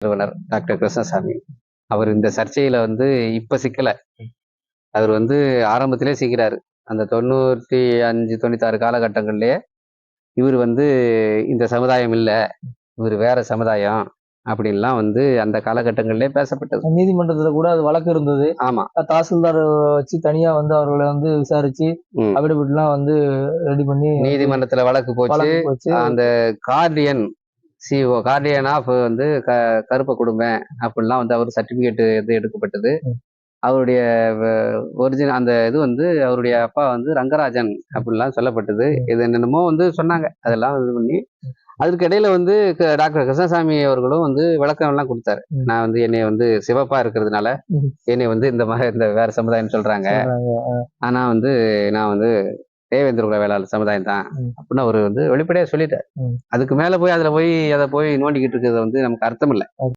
நிறுவனர் டாக்டர் கிருஷ்ணசாமி. அவர் இந்த சர்ச்சையில வந்து இப்ப சிக்கல. அவர் வந்து ஆரம்பத்திலே சிக்கிறாரு. அந்த தொண்ணூற்றி அஞ்சு தொண்ணூத்தாறு காலகட்டங்கள்லயே இவர் வந்து இந்த சமுதாயம் இல்ல. இவர் வேற சமுதாயம் அப்படின்லாம் வந்து அந்த காலகட்டங்களிலே பேசப்பட்டது. நீதிமன்றத்துல கூட அது வழக்கு இருந்தது. ஆமா. தாசில்தார் வச்சு தனியா வந்து அவர்களை வந்து விசாரிச்சு. அபிடபிட்லாம் வந்து ரெடி பண்ணி நீதிமன்றத்துல வழக்கு போச்சு. அந்த கார்டியன் சிஓ கார்டியன் ஆஃப் வந்து க கருப்ப குடும்பம் அப்படிலாம் வந்து அவர் சர்டிபிகேட் இது எடுக்கப்பட்டது. அவருடைய ஒரிஜினல் அந்த இது வந்து அவருடைய அப்பா வந்து ரங்கராஜன் அப்படிலாம் சொல்லப்பட்டது இது என்னென்னமோ வந்து சொன்னாங்க அதெல்லாம் இது பண்ணி அதற்கு இடையில வந்து டாக்டர் கிருஷ்ணசாமி அவர்களும் வந்து விளக்கம் எல்லாம் கொடுத்தாரு. நான் வந்து என்னை வந்து சிவப்பா இருக்கிறதுனால. என்னை வந்து இந்த மாதிரி இந்த வேற சமுதாயம் சொல்றாங்க. ஆனா வந்து நான் வந்து தேவேந்திர குல வேளாளர் சமுதாயம் தான். அப்படின்னு அவர் வந்து வெளிப்படையா சொல்லிட்டார். அதுக்கு மேல போய் அதுல போய் அதை போய் நோண்டிக்கிட்டு இருக்கிறது வந்து நமக்கு அர்த்தம் இல்லை